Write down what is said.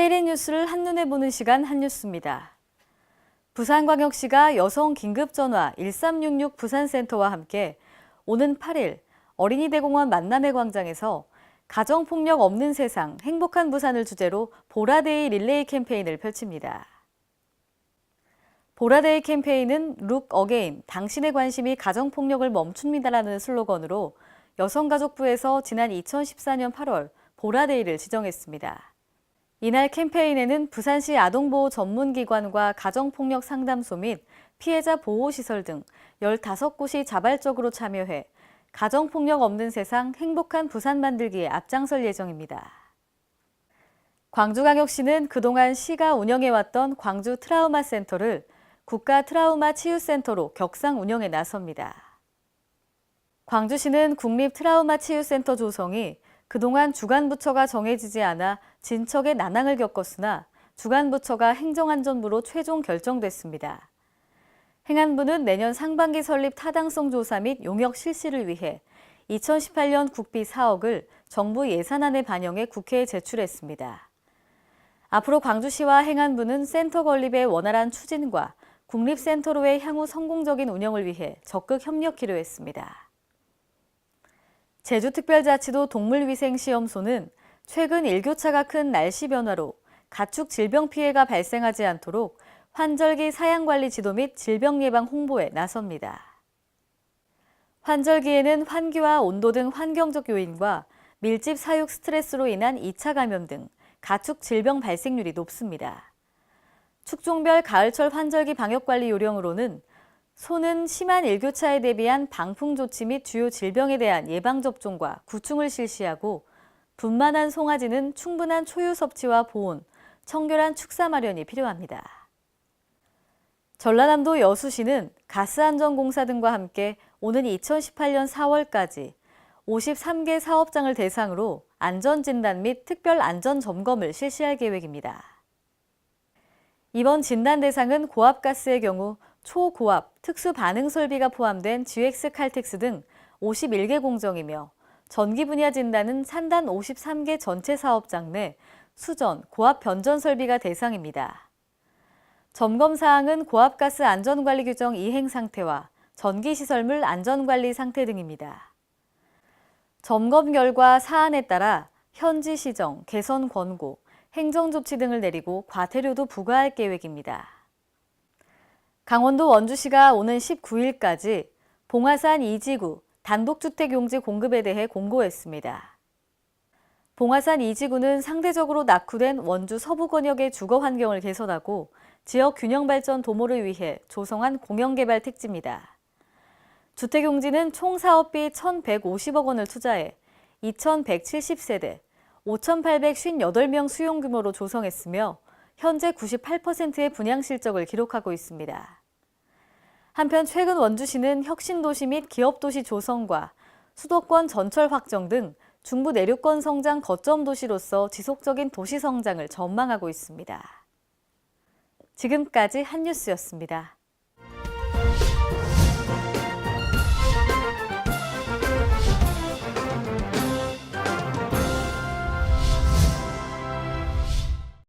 내일의 뉴스를 한눈에 보는 시간 한뉴스입니다. 부산광역시가 여성 긴급전화 1366 부산센터와 함께 오는 8일 어린이대공원 만남의 광장에서 가정폭력 없는 세상 행복한 부산을 주제로 보라데이 릴레이 캠페인을 펼칩니다. 보라데이 캠페인은 룩 어게인 당신의 관심이 가정폭력을 멈춥니다라는 슬로건으로 여성가족부에서 지난 2014년 8월 보라데이를 지정했습니다. 이날 캠페인에는 부산시 아동보호 전문기관과 가정폭력 상담소 및 피해자 보호시설 등 15곳이 자발적으로 참여해 가정폭력 없는 세상 행복한 부산 만들기에 앞장설 예정입니다. 광주광역시는 그동안 시가 운영해왔던 광주 트라우마 센터를 국가 트라우마 치유센터로 격상 운영에 나섭니다. 광주시는 국립 트라우마 치유센터 조성이 그동안 주간부처가 정해지지 않아 진척의 난항을 겪었으나 주간부처가 행정안전부로 최종 결정됐습니다. 행안부는 내년 상반기 설립 타당성 조사 및 용역 실시를 위해 2018년 국비 4억을 정부 예산안에 반영해 국회에 제출했습니다. 앞으로 광주시와 행안부는 센터 건립의 원활한 추진과 국립센터로의 향후 성공적인 운영을 위해 적극 협력키로 했습니다. 제주특별자치도 동물위생시험소는 최근 일교차가 큰 날씨 변화로 가축 질병 피해가 발생하지 않도록 환절기 사양 관리 지도 및 질병 예방 홍보에 나섭니다. 환절기에는 환기와 온도 등 환경적 요인과 밀집 사육 스트레스로 인한 2차 감염 등 가축 질병 발생률이 높습니다. 축종별 가을철 환절기 방역관리 요령으로는 소는 심한 일교차에 대비한 방풍 조치 및 주요 질병에 대한 예방접종과 구충을 실시하고 분만한 송아지는 충분한 초유 섭취와 보온, 청결한 축사 마련이 필요합니다. 전라남도 여수시는 가스안전공사 등과 함께 오는 2018년 4월까지 53개 사업장을 대상으로 안전진단 및 특별 안전점검을 실시할 계획입니다. 이번 진단 대상은 고압가스의 경우 초고압, 특수 반응 설비가 포함된 GX 칼텍스 등 51개 공정이며 전기 분야 진단은 산단 53개 전체 사업장 내 수전, 고압 변전 설비가 대상입니다. 점검 사항은 고압가스 안전관리 규정 이행 상태와 전기시설물 안전관리 상태 등입니다. 점검 결과 사안에 따라 현지 시정, 개선 권고, 행정 조치 등을 내리고 과태료도 부과할 계획입니다. 강원도 원주시가 오는 19일까지 봉화산 2지구 단독주택 용지 공급에 대해 공고했습니다. 봉화산 2지구는 상대적으로 낙후된 원주 서부권역의 주거 환경을 개선하고 지역 균형 발전 도모를 위해 조성한 공영개발 택지입니다. 주택용지는 총 사업비 1,150억 원을 투자해 2,170세대, 5,858명 수용 규모로 조성했으며 현재 98%의 분양 실적을 기록하고 있습니다. 한편 최근 원주시는 혁신도시 및 기업도시 조성과 수도권 전철 확정 등 중부 내륙권 성장 거점 도시로서 지속적인 도시 성장을 전망하고 있습니다. 지금까지 한뉴스였습니다.